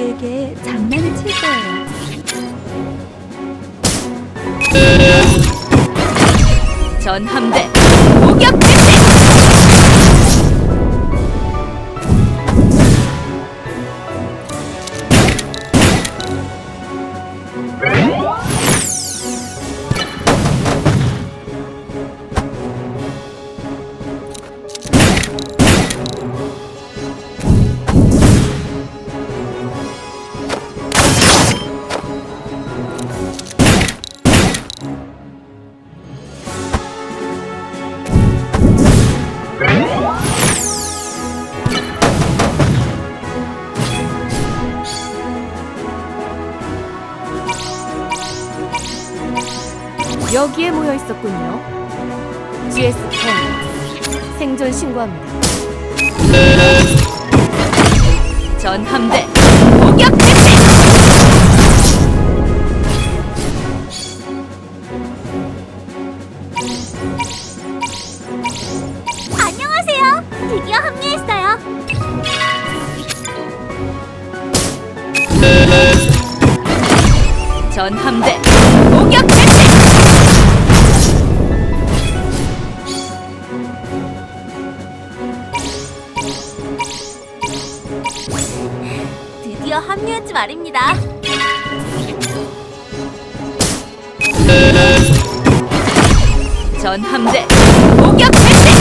모두에게 장난을 칠 거예요. 전 함대 공격 개 여기에 모여 있었군요. GS10 생존 신고합니다. 전 함대 공격 개시! 안녕하세요. 드디어 합류했어요. 전 함대 공격 개시! 드디어 합류했지 말입니다. 전 함대 공격 개시!